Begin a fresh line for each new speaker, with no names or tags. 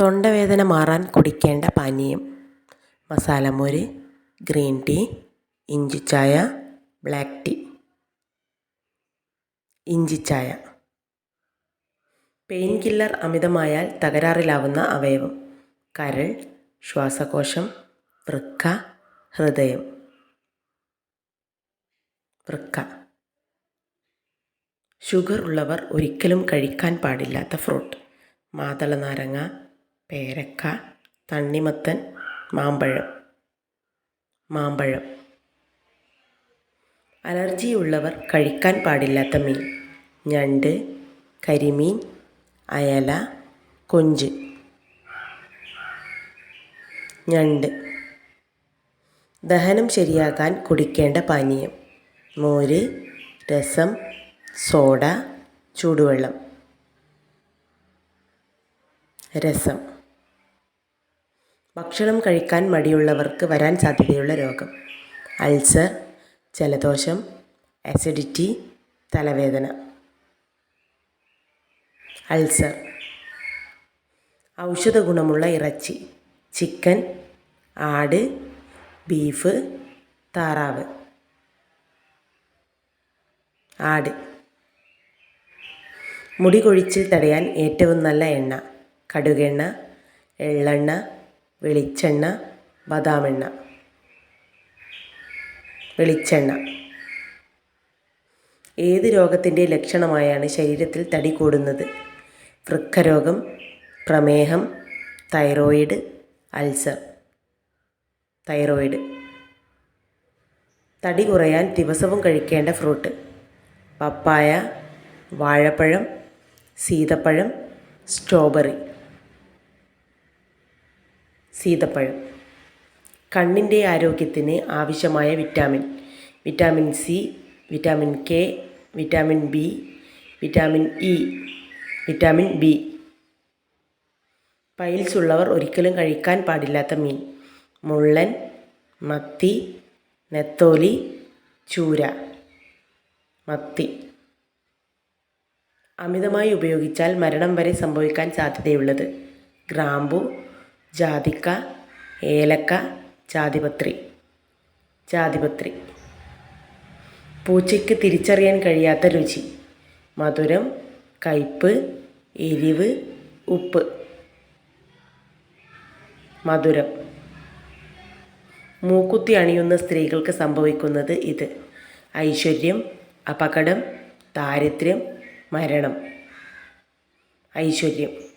തൊണ്ടവേദന മാറാൻ കുടിക്കേണ്ട പാനീയം. മസാലമോര് ഗ്രീൻ ടീ ഇഞ്ചിച്ചായ ബ്ലാക്ക് ടീ. ഇഞ്ചിച്ചായ പെയിൻ കില്ലർ അമിതമായാൽ തകരാറിലാവുന്ന അവയവം. കരൾ ശ്വാസകോശം വൃക്ക ഹൃദയം. വൃക്ക. ഷുഗർ ഉള്ളവർ ഒരിക്കലും കഴിക്കാൻ പാടില്ലാത്ത ഫ്രൂട്ട്. മാതളനാരങ്ങ പേരക്ക തണ്ണിമത്തൻ മാമ്പഴം. മാമ്പഴം. അലർജിയുള്ളവർ കഴിക്കാൻ പാടില്ലാത്ത മീൻ. ഞണ്ട് കരിമീൻ അയല കൊഞ്ച്. ഞണ്ട്. ദഹനം ശരിയാക്കാൻ കുടിക്കേണ്ട പാനീയം. മോര് രസം സോഡ ചൂടുവെള്ളം. രസം. ഭക്ഷണം കഴിക്കാൻ മടിയുള്ളവർക്ക് വരാൻ സാധ്യതയുള്ള രോഗം. അൾസർ ജലദോഷം അസിഡിറ്റി തലവേദന. അൾസർ. ഔഷധ ഗുണമുള്ള ഇറച്ചി ചിക്കൻ ആട് ബീഫ് താറാവ്. ആട്. മുടി കൊഴിച്ചിൽ തടയാൻ ഏറ്റവും നല്ല എണ്ണ കടുകെണ്ണ എള്ളെണ്ണ വെളിച്ചെണ്ണ ബദാമെണ്ണ. വെളിച്ചെണ്ണ. ഏത് രോഗത്തിന്റെ ലക്ഷണമായാണ് ശരീരത്തിൽ തടി കൂടുന്നത്? വൃക്കരോഗം പ്രമേഹം തൈറോയിഡ് അൾസർ. തൈറോയിഡ്. തടി കുറയാൻ ദിവസവും കഴിക്കേണ്ട ഫ്രൂട്ട്. പപ്പായ വാഴപ്പഴം സീതപ്പഴം സ്ട്രോബെറി. സീതപ്പഴം. കണ്ണിന്റെ ആരോഗ്യത്തിന് ആവശ്യമായ vitamin. Vitamin C vitamin K vitamin B vitamin E vitamin B. Piles ഉള്ളവർ ഒരിക്കലും കഴിക്കാൻ പാടില്ലാത്ത മീൻ. മുള്ളൻ മത്തി നെത്തോലി ചൂര. മത്തി. അമിതമായി ഉപയോഗിച്ചാൽ മരണം വരെ സംഭവിക്കാൻ സാധ്യതയുള്ളത് ഗ്രാമ്പു ജാതിക്ക ഏലക്ക ജാതിപത്രി. ജാതിപത്രി. പൂച്ചയ്ക്ക് തിരിച്ചറിയാൻ കഴിയാത്ത രുചി. മധുരം കയ്പ് എരിവ് ഉപ്പ്. മധുരം. മൂക്കുത്തി അണിയുന്ന സ്ത്രീകൾക്ക് സംഭവിക്കുന്നത് ഇത്. ഐശ്വര്യം അപകടം ദാരിദ്ര്യം മരണം. ഐശ്വര്യം.